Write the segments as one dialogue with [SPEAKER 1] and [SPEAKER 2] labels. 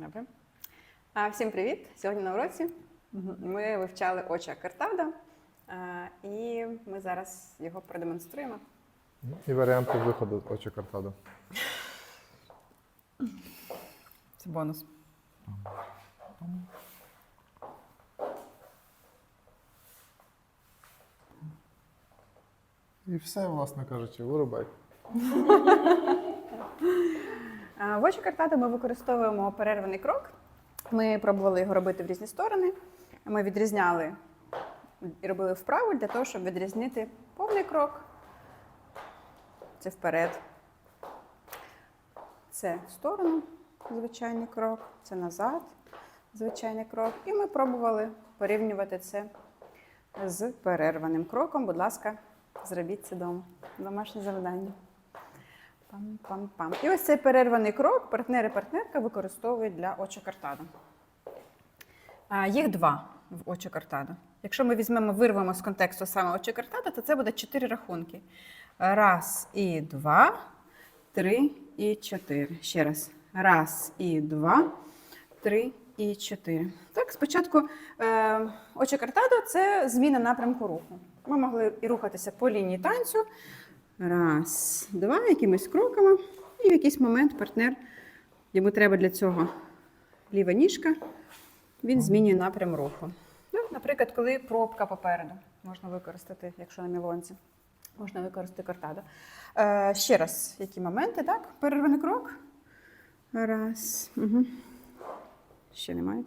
[SPEAKER 1] Добре. А, всім привіт! Сьогодні на уроці ми вивчали очі Картада, і ми зараз його продемонструємо.
[SPEAKER 2] І варіанти виходу очі картаду.
[SPEAKER 1] Це бонус.
[SPEAKER 2] І все, власне кажучи, вирубай.
[SPEAKER 1] В очі Картада ми використовуємо перерваний крок. Ми пробували його робити в різні сторони. Ми відрізняли і робили вправу для того, щоб відрізнити повний крок. Це вперед. Це в сторону, звичайний крок, це назад, звичайний крок. І ми пробували порівнювати це з перерваним кроком. Будь ласка, зробіть це вдома. Домашнє завдання. Пам-пам-пам. І ось цей перерваний крок партнер і партнерка використовують для очокартаду. Їх два в очокартаду. Якщо ми візьмемо, вирвемо з контексту саме очокартаду, то це буде чотири рахунки. Раз і два, три і чотири. Ще раз. Раз і два, три і чотири. Так, спочатку е, очокартадо – це зміна напрямку руху. Ми могли і рухатися по лінії танцю. Раз, два, якимись кроками. І в якийсь момент партнер, йому треба для цього ліва ніжка, він змінює напрям руху. Ну, наприклад, коли пробка попереду, можна використати, якщо на мілонці, можна використати картаду. Е, ще раз, які моменти, так? Перерваний крок. Раз. Угу. Ще немає.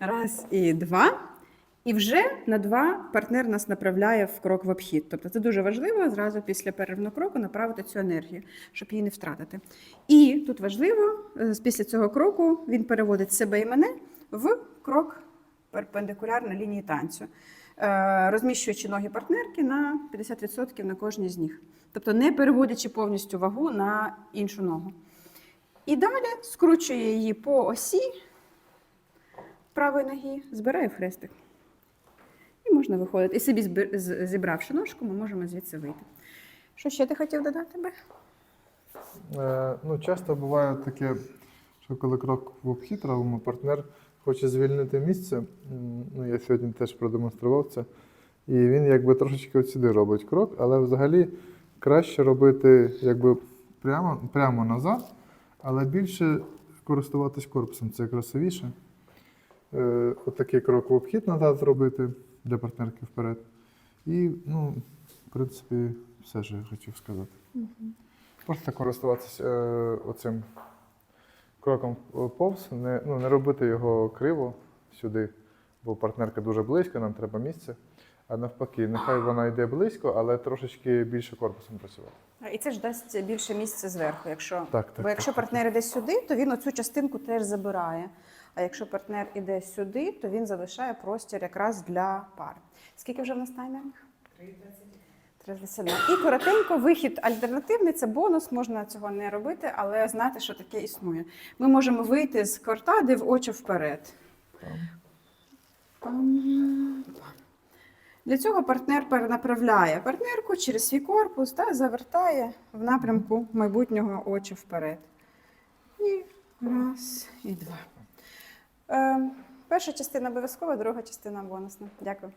[SPEAKER 1] Раз і два. І вже на два партнер нас направляє в крок в обхід. Тобто це дуже важливо зразу після перервного кроку направити цю енергію, щоб її не втратити. І тут важливо, е, після цього кроку він переводить себе і мене в крок перпендикулярно лінії танцю, е, розміщуючи ноги партнерки на 50% на кожній з них. Тобто не переводячи повністю вагу на іншу ногу. І далі скручує її по осі правої ноги, збирає хрестик. Можна виходити. І собі зібравши ножку, ми можемо звідси вийти. Що ще ти хотів додати би?
[SPEAKER 2] Е, ну, часто буває таке, що коли крок в обхід робимо, партнер хоче звільнити місце. Ну, я сьогодні теж продемонстрував це. І він якби трошечки сюди робить крок, але взагалі краще робити якби прямо, прямо назад, але більше користуватись корпусом. Це красивіше. Е, от крок в обхід назад зробити для партнерки вперед. І, ну, в принципі, все, що я хотів сказати. Просто користуватися е, оцим кроком повз, не, ну, не робити його криво сюди, бо партнерка дуже близько, нам треба місце. А навпаки, нехай вона йде близько, але трошечки більше корпусом працювати.
[SPEAKER 1] І це ж дасть більше місця зверху. Якщо...
[SPEAKER 2] Так, так,
[SPEAKER 1] Бо якщо
[SPEAKER 2] так, так,
[SPEAKER 1] партнер іде сюди, то він оцю частинку теж забирає. А якщо партнер іде сюди, то він залишає простір якраз для пар. Скільки вже в нас таймерних? 3.22. І коротенько вихід альтернативний це бонус, можна цього не робити, але знати, що таке існує. Ми можемо вийти з кортади в очі вперед. Для цього партнер перенаправляє партнерку через свій корпус та завертає в напрямку майбутнього очі вперед. І раз, і два. Е, перша частина обов'язкова, друга частина бонусна. Дякую.